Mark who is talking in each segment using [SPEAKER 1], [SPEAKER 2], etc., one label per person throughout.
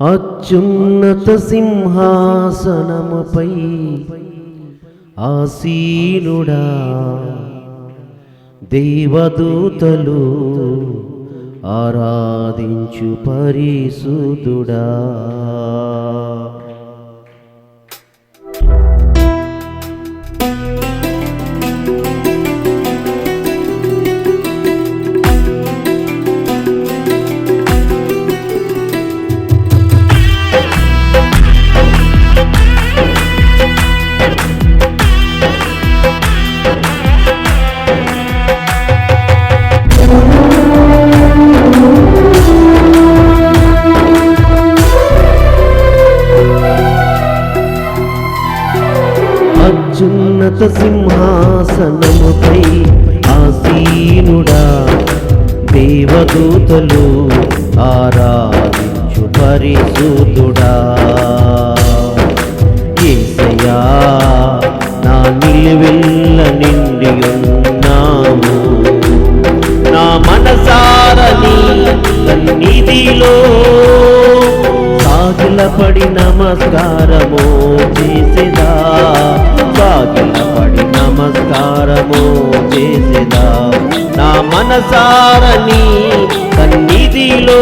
[SPEAKER 1] అత్యున్నత సింహాసనముపై ఆసీనుడా దేవదూతలు ఆరాధించు పరిశుద్ధుడా. ఉన్నత సింహాసనముపై ఆసీనుడా దేవదూతలు ఆరాధించు పరిశూతుడా ఏసయ్యా నా నిలువెల్ల నిండి ఉన్నాము నా మనసారని సన్నిధిలో సాగిలపడి నమస్కారము చేసేదా. మనసారని సన్నిధిలో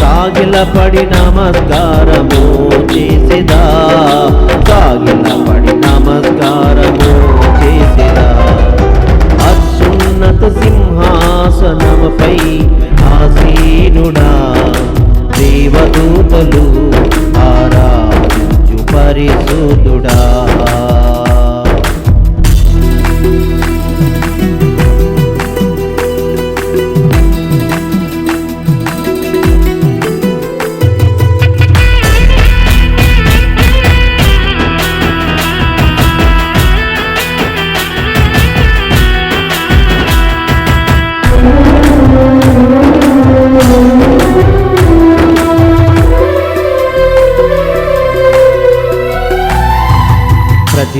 [SPEAKER 1] సాగిలపడి నమస్కారము చేసేదా? సాగిలపడి నమస్కారము చేసేదా? అత్యున్నత సింహాసనముపై ఆసీనుడా? దేవదూతలు ఆరాధించు పరిశుద్ధుడా?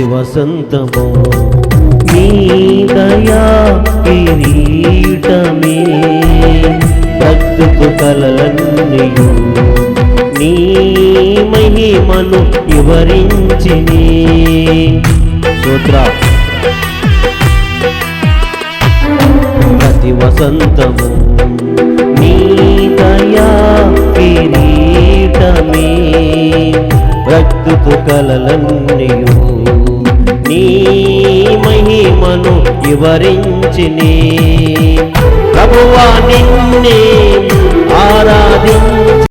[SPEAKER 1] ప్రతి వసంతము నీ దయా కిరీటమే. భక్తుకు కలలన్నయు నీ మహిమను వివరించిని. సూత్ర ప్రతి వసంతము నీ దయా కిరీటమే. భక్తుకు కలలన్నయు నీ మహిమను వివరించిని. ప్రభువా నిన్నే ఆరాధించ